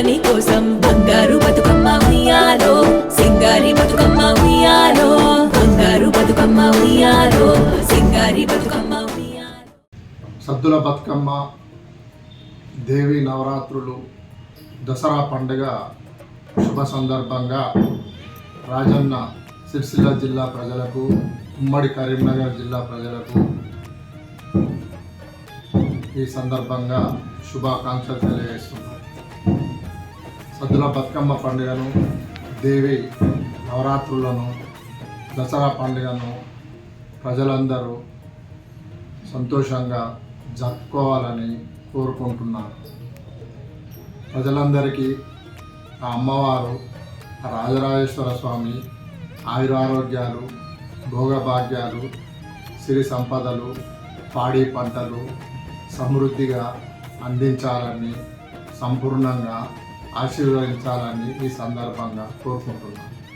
నీ కోసం బంగారు బతుకమ్మ ఉయ్యాలో సింగారి బతుకమ్మ ఉయ్యాలో బంగారు బతుకమ్మ ఉయ్యాలో సింగారి బతుకమ్మ సద్దుల బతుకమ్మ దేవి నవరాత్రులు దసరా పండుగ శుభ సందర్భంగా రాజన్న సిరిసిల్ల జిల్లా ప్రజలకు ఉమ్మడి కరీంనగర్ జిల్లా ప్రజలకు ఈ సందర్భంగా శుభాకాంక్షలు తెలియజేస్తున్నాను సద్దుల బతుకమ్మ పండుగను దేవి నవరాత్రులను దసరా పండుగను ప్రజలందరూ సంతోషంగా జరుపుకోవాలని కోరుకుంటున్నాను ప్రజలందరికీ ఆ అమ్మవారు ఆ రాజరాజేశ్వర స్వామి ఆయురారోగ్యాలు భోగభాగ్యాలు సిరి సంపదలు పాడి పంటలు సమృద్ధిగా అందించాలని సంపూర్ణంగా ఆశీర్వదించాలని ఈ సందర్భంగా కోరుకుంటున్నాను.